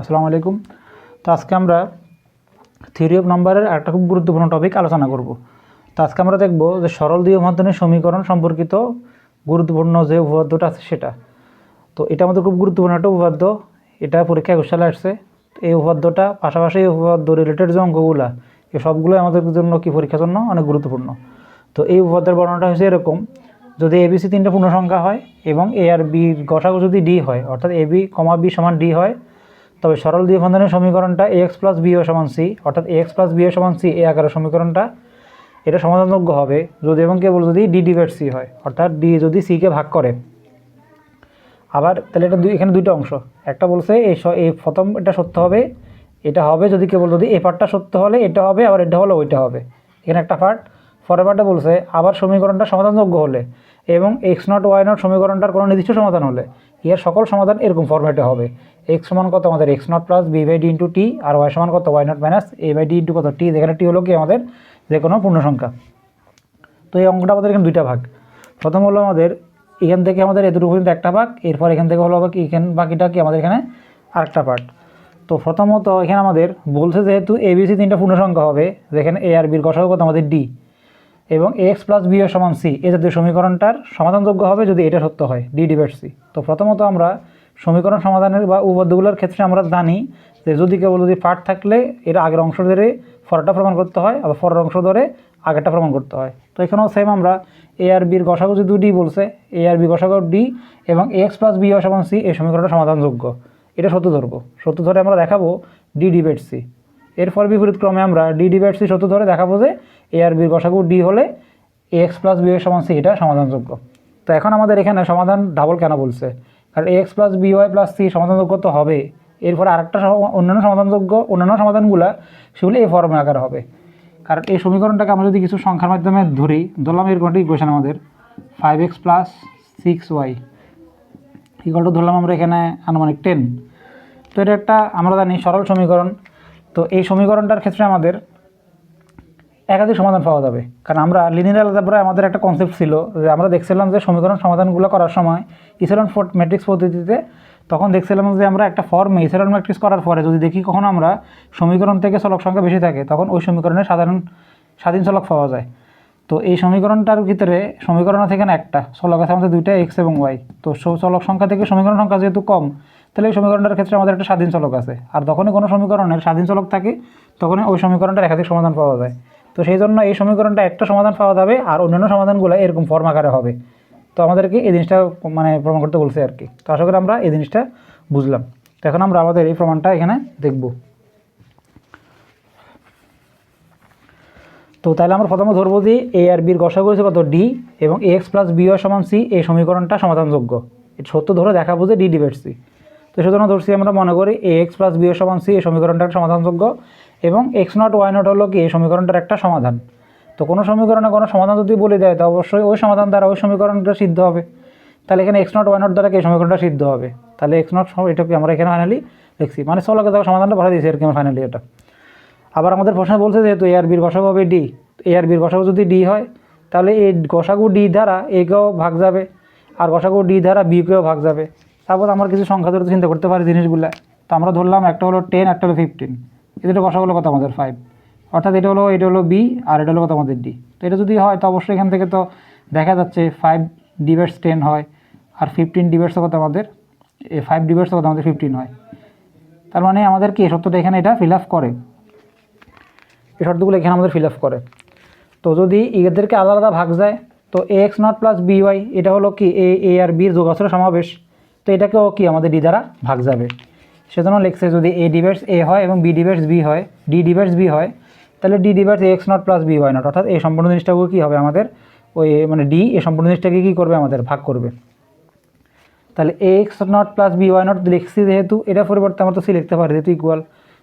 আসসালামু আলাইকুম। তো আজকে আমরা থিওরি অফ নাম্বারের একটা খুব গুরুত্বপূর্ণ টপিক আলোচনা করব। তো আজকে আমরা দেখব যে সরল দ্বিতীয় মাধ্যমের সমীকরণ সম্পর্কিত গুরুত্বপূর্ণ যে উপপাদ্যটা আছে সেটা। তো এটা আমাদের খুব গুরুত্বপূর্ণ একটা উপপাদ্য। এটা পরীক্ষা একুশ সালে আসছে। এই উপপাদ্যটা পাশাপাশি এই উপপাদ্য রিলেটেড যে অঙ্কগুলা, এই সবগুলোই আমাদের জন্য কি পরীক্ষার জন্য অনেক গুরুত্বপূর্ণ। তো এই উপপাদ্যের বর্ণনাটা হচ্ছে এরকম যদি এ এবিসি তিনটা পূর্ণ সংখ্যা হয় এবং এ আর বির গসাগু যদি ডি হয়, অর্থাৎ এ বি কমা বি সমান ডি হয়, তবে সরল দ্বি বন্ধনের সমীকরণটা এ এক্স প্লাস বিও সমান সি অর্থাৎ এ এক্স প্লাস বিও সমান সি এ আকারের সমীকরণটা, এটা সমাধানযোগ্য হবে যদি এবং কেবল যদি ডি ডিভাইড সি হয়, অর্থাৎ ডি যদি সিকে ভাগ করে। আবার তাহলে এটা দুই, এখানে দুইটা অংশ। একটা বলছে এই এই প্রথম এটা সত্য হবে, এটা হবে যদি কেবল যদি এ পার্টটা সত্য হলে এটা হবে, আবার এটা হলে ওইটা হবে। এখানে একটা পার্ট, পরের পার্টটা বলছে আবার সমীকরণটা সমাধানযোগ্য হলে। এবং এক্স নট ওয়াই নট সমীকরণটার কোনো নির্দিষ্ট সমাধান হলে এর সকল সমাধান এরকম ফর্মেটে হবে। এক্স সমান কত আমাদের x naught plus b by d into t R Y সমান কত y naught minus a by d into কত টি যেখানে টি হলো কি আমাদের যে কোনো পূর্ণ সংখ্যা তো এই অঙ্কটা আমাদের এখানে দুইটা ভাগ। প্রথম হলো আমাদের এখান থেকে আমাদের এদুর পর্যন্ত একটা ভাগ, এরপর এখান থেকে হলো বাকি এখান বাকিটা কি আমাদের এখানে আরেকটা পার্ট তো প্রথমত এখানে আমাদের বলছে যেহেতু এবিসি তিনটা পূর্ণ সংখ্যা হবে, যেখানে এ আর বির গসাগু কত আমাদের ডি এবং এক্স প্লাস বি এর সমান সি এ জাতীয় সমীকরণটার সমাধানযোগ্য হবে যদি এটা সত্য হয় ডি ডিভাইড সি তো প্রথমত আমরা সমীকরণ সমাধানের বা উপপাদ্যগুলোর ক্ষেত্রে আমরা জানি যে যদি কেবল যদি পার্ট থাকলে এর আগের অংশ ধরে ফরটা প্রমাণ করতে হয়, আবার ফরের অংশ ধরে আগেরটা প্রমাণ করতে হয়। তো এখানেও সেম আমরা এ আর বির গসাগু যদি ডি বলছে এ আর বি গসাগু ডি এবং এক্স প্লাস বি সমান সি এই সমীকরণটা সমাধানযোগ্য। এটা সত্য ধরবো। সত্য ধরে আমরা দেখাবো ডি ডিভাইড সি এরপর বিপরীত ক্রমে আমরা ডি ডিভাইড সি সত্য ধরে দেখাবো যে এ আর বির গসাগু ডি হলে এ এক্স প্লাস বি সমান সি এটা সমাধানযোগ্য। তো এখন আমাদের এখানে সমাধান ডাবল কেন বলছে? কারণ a x plus b y plus c সমাধানযোগ্য তো হবে। এরপর আরেকটা অন্যান্য সমাধানযোগ্য অন্যান্য সমাধানগুলো সেগুলো এই ফর্মে আকার হবে। কারণ এই সমীকরণটাকে আমরা যদি কিছু সংখ্যার মাধ্যমে ধরি, ধরলাম এরকম একটা ইকুয়েশন আমাদের five x plus six y equal to ধরলাম আমরা এখানে আনুমানিক টেন তো এটা একটা, আমরা জানি সরল সমীকরণ। তো এই সমীকরণটার ক্ষেত্রে আমাদের একাধিক সমাধান পাওয়া যাবে। কারণ আমরা লিনিয়ার অ্যালজেব্রায় আমাদের একটা কনসেপ্ট ছিল যে আমরা দেখছিলাম যে সমীকরণ সমাধানগুলো করার সময় ইসেলন ফোর্ট ম্যাট্রিক্স পদ্ধতিতে তখন দেখছিলাম যে আমরা একটা ফর্মে ইসেলন ম্যাট্রিক্স করার পরে যদি দেখি কখনো আমরা সমীকরণ থেকে চলক সংখ্যা বেশি থাকে, তখন ওই সমীকরণের সাধারণ স্বাধীন চলক পাওয়া যায়। তো এই সমীকরণটার ভিতরে সমীকরণ থেকে না একটা, চলক আছে আমাদের দুইটা এক্স এবং ওয়াই তো চলক সংখ্যা থেকে সমীকরণ সংখ্যা যেহেতু কম তাহলে এই সমীকরণটার ক্ষেত্রে আমাদের একটা স্বাধীন চলক আছে। আর যখনই কোনো সমীকরণের স্বাধীন চলক থাকে, তখনই ওই সমীকরণটার একাধিক সমাধান পাওয়া যায়। তো সেই জন্য এই সমীকরণটা একটা সমাধান পাওয়া যাবে আর অন্যান্য সমাধানগুলো এরকম ফর্ম আকারে হবে। তো আমাদেরকে এই জিনিসটা মানে প্রমাণ করতে বলছে আর কি। তো আশা করি আমরা এই জিনিসটা বুঝলাম। তো এখন আমরা আমাদের এই প্রমাণটা এখানে দেখব। তো তাহলে আমরা প্রথমে ধরবো যে এ আর বির গসাগু হচ্ছে কত ডি এবং এ এক্স প্লাস বি সমান সি এই সমীকরণটা সমাধানযোগ্য। সত্য ধরে দেখাবো যে ডি ডিভাইড সি তো সেজন্য ধরছি আমরা মনে করি এ এক্স প্লাস বি সমান সি এই সমীকরণটার সমাধানযোগ্য এবং এক্স নট ওয়াই নট হলো কি এই সমীকরণটার একটা সমাধান। তো কোনো সমীকরণে কোনো সমাধান যদি বলে দেয় তো অবশ্যই ওই সমাধান দ্বারা ওই সমীকরণটা সিদ্ধ হবে। তাহলে এখানে এক্স নট ওয়াই নট দ্বারা কি সমীকরণটা সিদ্ধ হবে? তাহলে এক্স নট এটাকে আমরা এখানে ফাইনালি লিখছি। মানে চলকে দেওয়া সমাধানটা ভরা দিয়েছি আর কি ফাইনালি এটা। আবার আমাদের প্রশ্ন বলছে যেহেতু এ আর বির গসাগু হবে ডি এ আর বির গসাগু যদি ডি হয়, তাহলে এই গসাগু ডি দ্বারা একেও ভাগ যাবে, আর গসাগু ডি দ্বারা বিকেও ভাগ যাবে। তারপর আমার কিছু সংখ্যা ধরে চিন্তা করতে পারি জিনিসগুলো। তো আমরা ধরলাম একটা হলো টেন একটা হলো ফিফটিন এই দুটো গসাগুলো কত আমাদের? ফাইভ অর্থাৎ এটা হলো এটা হলো বি আর এটা হলো কত আমাদের ডি তো এটা যদি হয়, তো অবশ্যই এখান থেকে তো দেখা যাচ্ছে ফাইভ ডিভাইডস টেন হয় আর ফিফটিন ডিভাইডস কত আমাদের? এ ফাইভ ডিভাইডস কত আমাদের? ফিফটিন হয়। তার মানে আমাদের কি, এই সত্যটা এখানে এটা ফিল আপ করে। এই শর্তগুলো এখানে আমাদের ফিল আপ করে। তো যদি এদেরকে আলাদা আলাদা ভাগ যায়, তো a x naught plus b y এটা হলো কি? এ এ আর বির যোগাসরের সমাবেশ। তো এটাকেও কি আমাদের ডি দ্বারা ভাগ যাবে। সেজন্য লিখছে যদি এ ডিভাইডস এ হয় এবং বি ডিভাইডস বি হয় ডি ডিভাইডস বি হয়, তাহলে d divides a x naught plus b y naught অর্থাৎ এই সম্পূর্ণ জিনিসটাকে কী হবে আমাদের ওই মানে ডি এই সম্পূর্ণ জিনিসটাকে কী করবে আমাদের? ভাগ করবে। তাহলে a x naught plus b y naught লিখছি যেহেতু, এটা পরিবর্তে আমরা তো সি লিখতে পারি, যেহেতু ইকুয়াল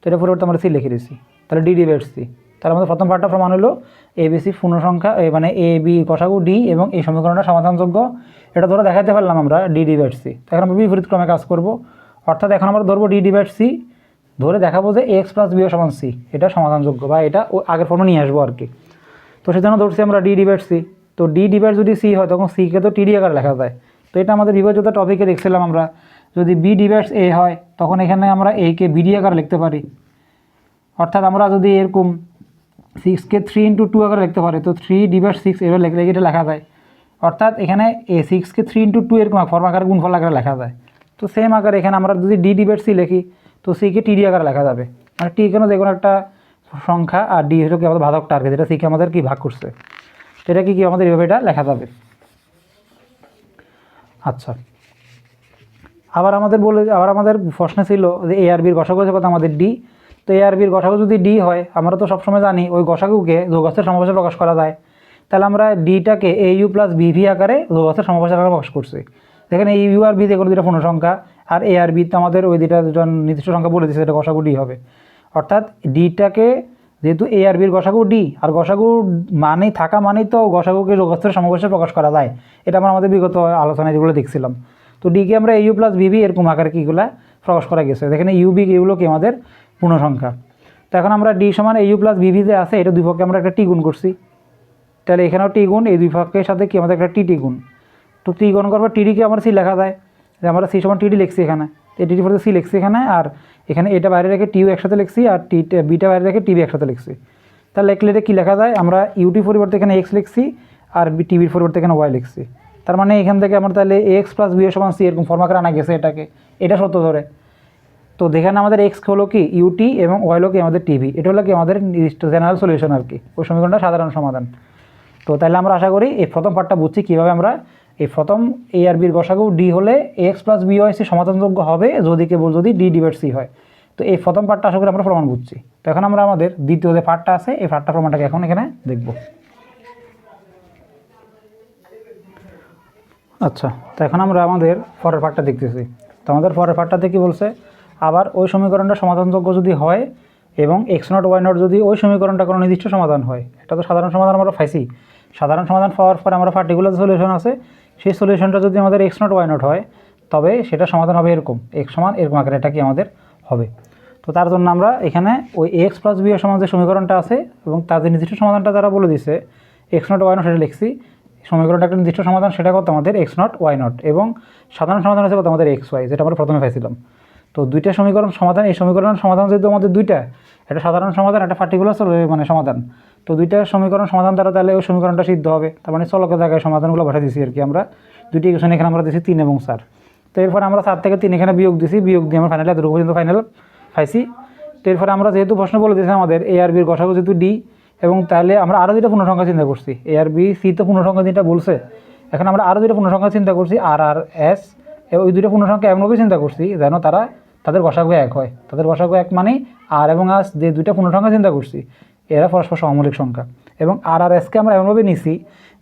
তো এটা পরিবর্তে আমরা সি লিখে দিচ্ছি তাহলে ডি ডিভাইড সি তাহলে মধ্যে প্রথম পার্টটা প্রমাণ হলো এ বি সি পূর্ণ সংখ্যা এ মানে এ বি কষাগু ডি এবং এই সমীকরণটা সমাধানযোগ্য। এটা ধরে দেখাতে পারলাম আমরা ডি ডিভাইড সি এখন আমরা বিপরীত ক্রমে কাজ করব। অর্থাৎ এখন আমরা ধরবো ডি ডিভাইড সি ধরে দেখাবো যে এক্স প্লাস বি সমান সি এটা সমাধানযোগ্য বা এটা ও আগের ফর্মে নিয়ে আসব আর কি তো সেজন্য ধরছি আমরা ডি ডিভাইড সি তো ডি ডিভাইড যদি সি হয়, তখন সিকে তো টিডি আকারে লেখা যায়। তো এটা আমাদের বিভাজ্যতা টপিকে দেখছিলাম আমরা। যদি বি ডিভাইডস এ হয়, তখন এখানে আমরা একে বিডি আকারে লিখতে পারি। অর্থাৎ আমরা যদি এরকম সিক্সকে থ্রি ইন্টু টু আকারে লিখতে পারি। তো থ্রি ডিভাইড সিক্স এবার লিখলে এটা লেখা যায়। অর্থাৎ এখানে এ সিক্সকে থ্রি ইন্টু টু এরকম ফর্ম আকারে, গুণফল আকারে লেখা যায়। তো সেম আকারে এখানে আমরা যদি ডি ডিভাইড সি লিখি, তো সিকে টিডি আকারে লেখা যাবে। মানে টি এখানে যে কোনো একটা সংখ্যা আর ডি হলো আমাদের ভাদক টার্গেট যেটা সিকে আমাদের কি ভাগ করছে? এটা কি কি আমাদের এভাবে এটা লেখা যাবে। আচ্ছা। আবার আমাদের বলে আবার আমাদের প্রশ্ন ছিল যে এ আর বির গসাগু হচ্ছে কত? আমাদের ডি তো এ আর বির গসাগু যদি ডি হয়, আমরা তো সবসময় জানি ওই গসাগুকে যোগাস্তের সমাবেশে প্রকাশ করা যায়। তাহলে আমরা ডিটাকে এ ইউ প্লাস বিভি আকারে যোগাস্তের সমাবেশে আকারে প্রকাশ করছি। যেখানে এই ইউ আর বি যে কোনো দুটা পূর্ণ সংখ্যা, আর এ আর বি তো আমাদের ওই দুটা দুজন নির্দিষ্ট সংখ্যা বলে দিচ্ছে সেটা গসাগু ডি হবে। অর্থাৎ ডিটাকে যেহেতু এ আর বির গসাগু ডি আর গসাগু মানেই, থাকা মানেই তো গসাগুকে যোগাস্তের সমাবেশে প্রকাশ করা যায়। এটা আমরা আমাদের বিগত আলোচনায় যেগুলো দেখছিলাম। তো ডিকে আমরা ইউ প্লাস বিবি এরকম আকারে কীগুলা প্রকাশ করা গেছে? যেখানে ইউবি এগুলো কি আমাদের পূর্ণ সংখ্যা তো এখন আমরা ডি সমান ইউ প্লাস বিভি যে আছে, এটা দুই পক্ষে আমরা একটা টি গুণ করছি। তাহলে এখানেও টি গুণ, এই দুই পক্ষের সাথে কি আমাদের একটা টি টি গুণ? তো টি গুণ করবার টিডিকে আমরা সি লেখা যায়। যে আমরা সি সমান টিডি লিখছি এখানে। এই টিডি পরে সি লিখছি এখানে, আর এখানে এটা বাইরে রেখে টিউ একসাথে লিখছি, আর টি বিটা বাইরে রেখে টিভি একসাথে লিখছি। তাহলে লিখলে এটা কী লেখা যায়? আমরা ইউটি পরিবর্তে এখানে এক্স লিখছি, আর টিভির পরিবর্তে এখানে ওয়াই লিখছি। তার মানে এখান থেকে আমরা তাহলে এক্স প্লাস বি সমান সি, এরকম ফর্মাকার আনা গেছে এটাকে। এটা সত্য ধরে। তো যেখানে আমাদের এক্স হলো কি ইউটি এবং ওয়াই হলো কি আমাদের টিভি এটা হলো কি আমাদের নির্দিষ্ট জেনারেল সলিউশন আর কি। ওই সমীকরণটা সাধারণ সমাধান। তো তাহলে আমরা আশা করি এই প্রথম পার্টটা বুঝছি কীভাবে আমরা এই প্রথম এ আর বির গসাগু ডি হলে x plus b y c সমাধানযোগ্য হবে যদি কেবল যদি ডি ডিভাইড সি হয়। তো এই প্রথম পার্টটা আশা করি আমরা প্রমাণ বুঝছি। তো এখন আমরা আমাদের দ্বিতীয় যে পার্টটা আছে, এই পার্টটা প্রমাণটাকে এখন এখানে দেখব। আচ্ছা তো এখন আমরা আমাদের পরের পার্টটা দেখতেছি। তো আমাদের পরের পার্টটাতে কি বলছে আবার ওই সমীকরণটা সমাধানযোগ্য যদি হয় এবং এক্স নট ওয়াই নট যদি ওই সমীকরণটা কোনো নির্দিষ্ট সমাধান হয়, এটা তো সাধারণ সমাধান আমরা পাইছি। সাধারণ সমাধান পাওয়ার পরে আমরা পার্টিকুলার সলিউশন আছে। সেই সলিউশনটা যদি আমাদের এক্স নট ওয়াই নট হয়, তবে সেটা সমাধান হবে এরকম। এক্স সমান এরকম আকারে এটা কি আমাদের হবে। তো তার জন্য আমরা এখানে ওই এক্স প্লাস বি সমান যে সমীকরণটা আছে এবং তার যে নির্দিষ্ট সমাধানটা তারা বলে দিছে এক্স নট ওয়াই নট সেটা লিখছি। সমীকরণটা একটা নির্দিষ্ট সমাধান, সেটা কত আমাদের? এক্স নট ওয়াই নট এবং সাধারণ সমাধান আছে কত আমাদের? এক্স ওয়াই যেটা আমরা প্রথমে পাইছিলাম। তো দুইটা সমীকরণ সমাধান, এই সমীকরণ সমাধান যেহেতু আমাদের দুইটা, একটা সাধারণ সমাধান, একটা পার্টিকুলার মানে সমাধান। তো দুইটা সমীকরণ সমাধান দ্বারা তাহলে ওই সমীকরণটা সিদ্ধ হবে। তার মানে চলকের জায়গায় সমাধানগুলো পাঠিয়ে দিছি আর কি আমরা। দুইটি ইকুয়েশন এখানে আমরা দিছি তিন এবং চার। তো এরপর আমরা চার থেকে তিন এখানে বিয়োগ দিছি, বিয়োগ দিয়ে আমরা ফাইনাল এতটুকু পর্যন্ত ফাইনাল পাইছি। তো এরপরে আমরা যেহেতু প্রশ্ন বলে দিয়েছি আমাদের এ আর বির গসাগু যেহেতু ডি এবং তাহলে আমরা আরও দুটো পূর্ণসংখ্যা চিন্তা করছি। এ আর বি সি তো পূর্ণসংখ্যা যেটা বলছে। এখন আমরা আরও দুটো পূর্ণসংখ্যা চিন্তা করছি আর আর এস এবং ওই দুটো পূর্ণসংখ্যা এমনভাবে চিন্তা করছি যেন তারা তাদের গসাগু এক হয়। তাদের গসাগু এক মানে আর এবং আস যে দুইটা পূর্ণসংখ্যা চিন্তা করছি, এরা পরস্পর সমমৌলিক সংখ্যা। এবং আর আর এসকে আমরা এমনভাবে নিছি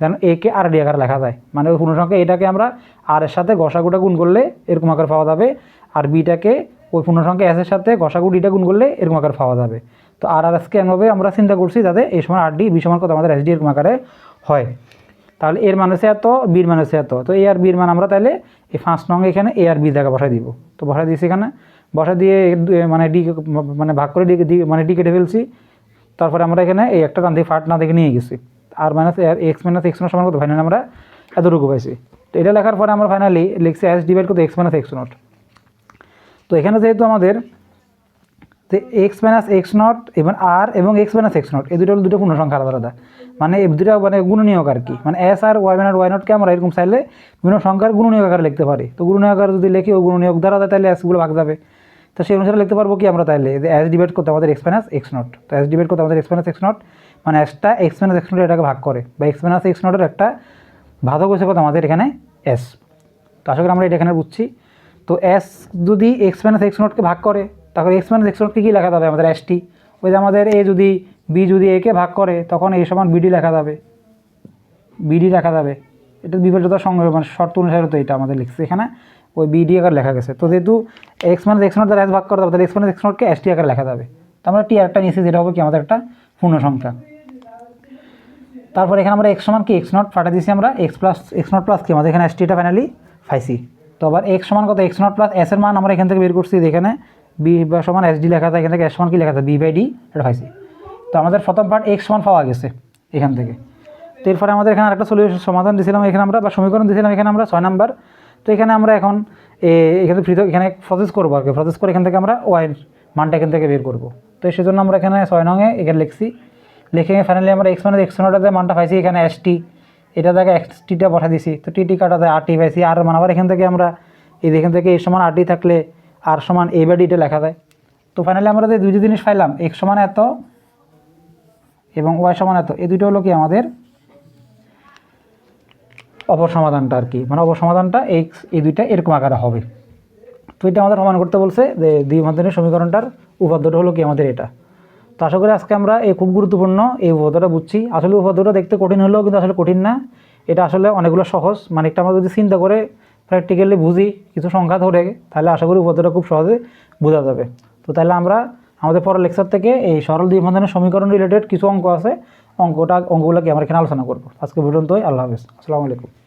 যেন একে আর ডি আকারে লেখা যায়। মানে ওই পূর্ণসংখ্যা এটাকে আমরা আর এর সাথে গসাগুটা গুণ করলে এরকম আকার পাওয়া যাবে আর বিটাকে ওই পূর্ণসংখ্যা এস এর সাথে গসাগু ডিটা গুণ করলে এরকম আকার পাওয়া যাবে। তো আর আর এসকে এমনভাবে আমরা চিন্তা করছি যাতে এই সময় আর ডি বি সমান কত আমাদের এস ডি এরকম আকারে হয়। তাহলে এর মান হচ্ছে এত বির মান হচ্ছে এত। তো এ আর বির মান আমরা তাহলে এই ফার্স্ট নং এখানে এ আর বি জায়গা বসাই দিব। তো বসাই দিয়েছি এখানে। বসা দিয়ে মানে ডি মানে ভাগ করে ডি মানে ডি কেটে ফেলছি। তারপরে আমরা এখানে এই একটা কান থেকে ফাট না দেখে নিয়ে গেছি। আর minus x minus x naught সমান কত? ফাইনালি আমরা এতটুকু পাইছি। তো এটা লেখার পরে আমরা ফাইনালি লিখছি এস ডিভাইড করতে এক্স মাইনাস এক্স নট। তো এখানে যেহেতু আমাদের যে এক্স মাইনাস এক্স নট এবং আর এবং এক্স মাইনাস এক্স নট এই দুটো হলো দুটো পূর্ণসংখ্যা আলাদা আলাদা। মানে এই দুটো মানে গুণনীয়ক আর কি। মানে এস আর ওয়াই মাইনাস ওয়াই নটকে আমরা এরকম চাইলে বিভিন্ন সংখ্যার গুণনীয়ক আকারে লিখতে পারি। তো গুণনীয়ক আকারে যদি লিখি, ওই গুণনীয়ক দ্বারা তাহলে এসগুলো ভাগ যাবে। তো সেই অনুসারে লিখতে পারব কি আমরা তাহলে? যে এস ডিভাইড করতে আমাদের এক্স মাইনাস এক্স নট তো এস ডিভাইড করতে আমাদের এক্স মাইনাস এক্স নট মানে এসটা এক্স মাইনাস এক্স নট এটাকে ভাগ করে বা এক্স মাইনাস এক্স নটের একটা হয়েছে কত আমাদের এখানে এস তো আশা করি আমরা এটা এখানে বুঝছি। তো এস যদি এক্স মাইনাস এক্স নটকে ভাগ করে তাহলে এক্স মাইনাস এক্স নটকে কী লেখা যাবে? আমাদের এসটি ওই যে আমাদের এ যদি বি যদি একে ভাগ করে, তখন এ সমান বিডি লেখা যাবে। বিডি লেখা যাবে। এটা বিপর্যতার সঙ্গে মানে শর্ত অনুসারে তো এটা আমাদের লিখছে এখানে। ওই বিডি আকার লেখা গেছে। তো যেহেতু এক্স মাইনাস এক্স নট দ্বারা এস ভাগ করতে হবে তাহলে এক্স মাইনাস এক্স নটকে এস টি আকারে লেখা যাবে। তো আমরা টি একটা নিয়েছি, যেটা হবে কি? আমাদের একটা পূর্ণ সংখ্যা তারপর এখানে আমরা এক্স সমান কি? এক্স নট ফাটা দিয়েছি আমরা। X plus x naught plus কি? আমাদের এখানে এস টিটা ফাইনালি পাইছি। তো আবার এক্স সমান কত? এক্স নট প্লাস এস এর মান আমরা এখান থেকে বের করছি এখানে বি সমান এস ডি লেখা থাকে, এখান থেকে এস সমান কি লেখা থাকে? বি বাই ডি, এটা পাইছি তো আমাদের প্রথম পার্ট এক্স সমান পাওয়া গেছে এখান থেকে। তো এরপরে আমাদের এখানে একটা সলিউশন সমাধান দিয়েছিলাম এখানে আমরা, বা সমীকরণ দিয়েছিলাম এখানে আমরা, ছয় নাম্বার। তো এখানে আমরা এখন এখানে ফ্রি এখানে প্রসেস করব আর কি। প্রসেস করে এখান থেকে আমরা ওয়াইন মানটা এখান থেকে বের করব। তো সেজন্য আমরা এখানে ছয় নঙে এখানে লিখছি। লিখে ফাইনালি আমরা এক্স মানে এক্স নটাতে মানটা পাইছি এখানে এস টি এটা থেকে এক্স টিটা বসা দিছি। তো টি টি কাটাতে আর টি পাইছি। আর মানে আবার এখান থেকে আমরা, এই এখান থেকে এ সমান আর টি থাকলে আর সমান এ বা ডিটা লেখা যায়। তো ফাইনালি আমরা যে দুইটি জিনিস পাইলাম এক্স সমান এত এবং ওয়াই সমান এত, এই দুটো হলো কি আমাদের অপসমাধানটা আর কি। মানে অপসমাধানটা এক্স এই দুইটা এরকম আকারে হবে। তো এটা আমাদের প্রমাণ করতে বলছে যে দুই দ্বিমাধ্যমের সমীকরণটার উপাদ্যটা হলো কি আমাদের এটা। তো আশা করি আজকে আমরা এই খুব গুরুত্বপূর্ণ এই উপাদ্যটা বুঝছি। আসলে উপাদ্যটা দেখতে কঠিন হলেও কিন্তু আসলে কঠিন না। এটা আসলে অনেকগুলো সহজ। মানে একটা আমরা যদি চিন্তা করে প্র্যাকটিক্যালি বুঝি কিছু সংখ্যা ধরে তাহলে আশা করি উপাদানটা খুব সহজে বোঝা যাবে। তো তাহলে আমরা আমাদের পরের লেকচার থেকে এই সরল দ্বিবন্ধনের সমীকরণ রিলেটেড কিছু অঙ্ক আছে, অঙ্কটা, অঙ্কগুলোকে আমরা এখানে আলোচনা করব। আজকে পর্যন্তই, আল্লাহ হাফিজ। আসসালামু আলাইকুম।